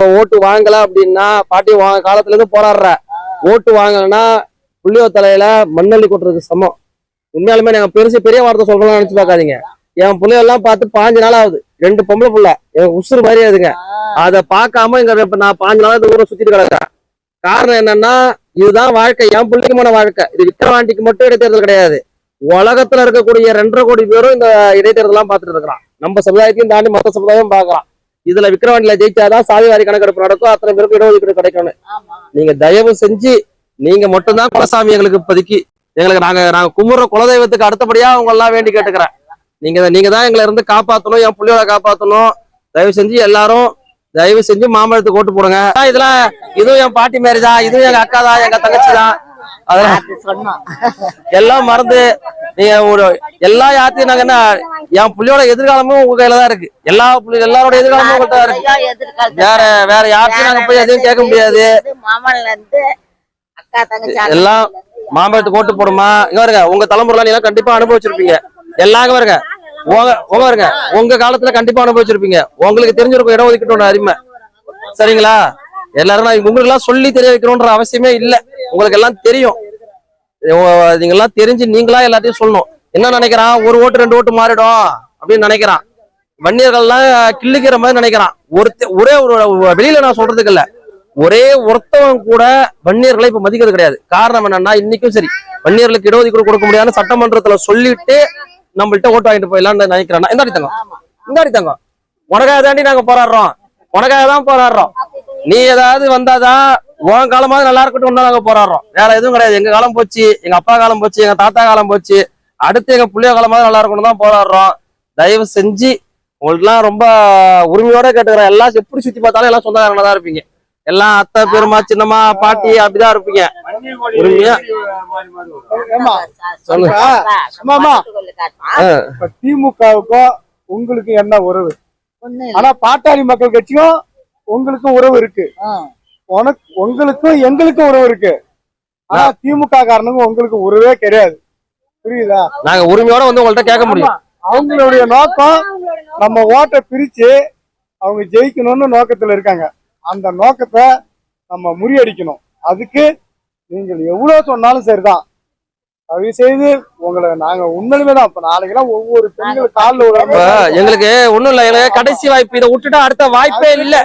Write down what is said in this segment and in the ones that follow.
இப்போ ஓட்டு வாங்கல அப்படின்னா பாட்டி வாங்க காலத்துல இருந்து போராடுற. ஓட்டு வாங்கலன்னா புள்ளியோ தலையில மண்ணள்ளி கொட்டுறதுக்கு சமம். உண்மையாலுமே நாங்க பெருசு பெரிய வார்த்தை சொல்றோம்னு நினைச்சு பார்க்காதீங்க. என் புள்ளையெல்லாம் பார்த்து பாஞ்சு நாள் ஆகுது. ரெண்டு பொம்பளை புள்ள. எனக்கு உசுறு மாதிரி அதுங்க. அதை பார்க்காம இங்க இப்ப நான் பாஞ்சு நாள் இந்த ஊரை சுத்திட்டு கிடக்குறேன். காரணம் என்னன்னா இதுதான் வாழ்க்கை. என் பிள்ளைக்குமான வாழ்க்கை. இது விக்கிரவாண்டிக்கு மட்டும் இடைத்தேர்தல் கிடையாது. உலகத்துல இருக்கக்கூடிய ரெண்டரை கோடி பேரும் இந்த இடைத்தேர்தலாம் பார்த்துட்டு இருக்கிறான். நம்ம சமுதாயத்தையும் தாண்டி மற்ற சமுதாயம் பார்க்கலாம் இதுல விக்கிரவாண்டியில ஜெயிச்சாதான் சாதிவாரி கணக்கெடுப்பு நடக்கும். அத்தனை பேருக்கு இடஒதுக்கீடு கிடைக்கணும். நீங்க தயவு செஞ்சு நீங்க மட்டும்தான் குலசாமி எங்களுக்கு இப்போதைக்கு எங்களுக்கு நாங்க நாங்க கும்புற குலதெய்வத்துக்கு அடுத்தபடியா அவங்க எல்லாம் வேண்டி கேட்டுக்கிறேன். நீங்க நீங்க தான் எங்களை இருந்து காப்பாத்தணும் என் புள்ளியோட காப்பாத்தணும். தயவு செஞ்சு எல்லாரும் தயவு செஞ்சு மாம்பழத்துக்கு ஓட்டு போடுங்க. இதெல்லாம் இதுவும் என் பாட்டி மாரி தான் இதுவும் எங்க அக்கா தான் எங்க தங்கச்சி தான் அதெல்லாம் எல்லாம் மறந்து நீங்க ஒரு எல்லா யாத்தையும் நாங்க என்ன என் புள்ளியோட எதிர்காலமும் உங்க கையில தான் இருக்கு. எல்லா புள்ளி எல்லாரோட எதிர்காலமும் உங்கள்கிட்ட தான் இருக்கு. வேற வேற யார்ட்டையும் நாங்க போய் எதையும் கேட்க முடியாது. எல்லாம் மாம்பழத்துக்கு ஓட்டு போடுமா? இங்க வருங்க உங்க தலைமுறை நீங்க கண்டிப்பா அனுபவிச்சிருப்பீங்க. எல்லாங்க வருங்க உங்க உங்க வருங்க உங்க காலத்துல கண்டிப்பா அனுபவிச்சிருப்பீங்க. உங்களுக்கு தெரிஞ்சிருக்கும் இடஒதுக்கீட்டு ஒண்ணு அருமை. சரிங்களா? எல்லாரும் நான் உங்களுக்கு எல்லாம் சொல்லி தெரிய வைக்கணும்ன்ற அவசியமே இல்ல. உங்களுக்கு எல்லாம் தெரியும். நீங்க எல்லாம் தெரிஞ்சு நீங்களா எல்லாத்தையும் சொல்லணும். என்ன நினைக்கிறான்? ஒரு ஓட்டு ரெண்டு ஓட்டு மாறிடும் அப்படின்னு நினைக்கிறான். வன்னியர்கள்லாம் கிள்ளிக்கிற மாதிரி நினைக்கிறான். ஒருத்த ஒரே ஒரு வெளியில நான் சொல்றதுக்கு இல்ல. ஒரே ஒருத்தவன் கூட வன்னியர்களை இப்ப மதிக்கிறது கிடையாது. காரணம் என்னன்னா இன்னைக்கும் சரி. வன்னியர்களுக்கு இடஒதுக்கீடு கொடுக்க முடியாதுன்னு சட்டமன்றத்துல சொல்லிட்டு நம்மள்ட்ட ஓட்டு வாங்கிட்டு போயிடலாம்னு நினைக்கிறேன் இந்த தங்கம். இந்த தங்கம். உனக்காக தாண்டி நாங்க போராடுறோம். உனக்காக தான் போராடுறோம். நீ ஏதாவது வந்தாதான் உன் காலமாவது நல்லா இருக்கட்டும் நாங்க போராடுறோம். வேற எதுவும் கிடையாது. எங்க காலம் போச்சு எங்க அப்பா காலம் போச்சு எங்க தாத்தா காலம் போச்சு. அடுத்து எங்க புள்ளிய காலமாவது நல்லா இருக்கணும் தான் போராடுறோம். தயவு செஞ்சு உங்களுக்குலாம் ரொம்ப உரிமையோட கேட்டுக்கிறேன். எல்லாம் எப்படி சுத்தி பார்த்தாலும் எல்லாம் சொந்தக்காரங்களா தான் இருப்பீங்க. எல்லாம் அத்தை பெருமா சின்னம்மா பாட்டி அப்படிதான் இருப்பீங்க. உரிமையா? திமுகவுக்கும் உங்களுக்கு என்ன உறவு? ஆனா பாட்டாளி மக்கள் கட்சியும் உங்களுக்கும் உறவு இருக்கு. உனக்கு உங்களுக்கும் எங்களுக்கும் உறவு இருக்கு. ஆனா திமுக காரணங்க உங்களுக்கு உறவே கிடையாது. புரியுதா? நாங்க உரிமையோட வந்து உங்கள்ட்ட கேட்க முடியும். அவங்களுடைய நோக்கம் நம்ம ஓட்டை பிரிச்சு அவங்க ஜெயிக்கணும்னு நோக்கத்துல இருக்காங்க. அந்த நோக்கத்தை நம்ம முறியடிக்கணும். அதுக்கு நீங்கள் எவ்வளவு சொன்னாலும் சரிதான். தயவு செய்து உங்களை நாங்க உண்மையிலுமே தான் இப்ப நாளைக்கெல்லாம் ஒவ்வொரு பெண்கள் காலில் எங்களுக்கு ஒண்ணும் இல்ல எனக்கு கடைசி வாய்ப்பு. இதை விட்டுட்டா அடுத்த வாய்ப்பே இல்ல.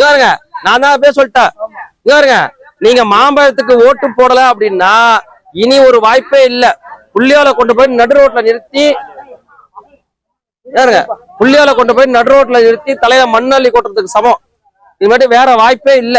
பாருங்க. நான் தான் பேச சொல்லிட்டேன். பாருங்க. நீங்க மாம்பழத்துக்கு ஓட்டு போடல அப்படின்னா இனி ஒரு வாய்ப்பே இல்ல. புள்ளியால கொண்டு போய் நடு ரோட்ல நிறுத்தி பாருங்க புள்ளியால கொண்டு போய் நடு ரோட்ல நிறுத்தி தலையில மண்ணள்ளி கொட்டுறதுக்கு சமம். இது மாதிரி வேற வாய்ப்பே இல்ல.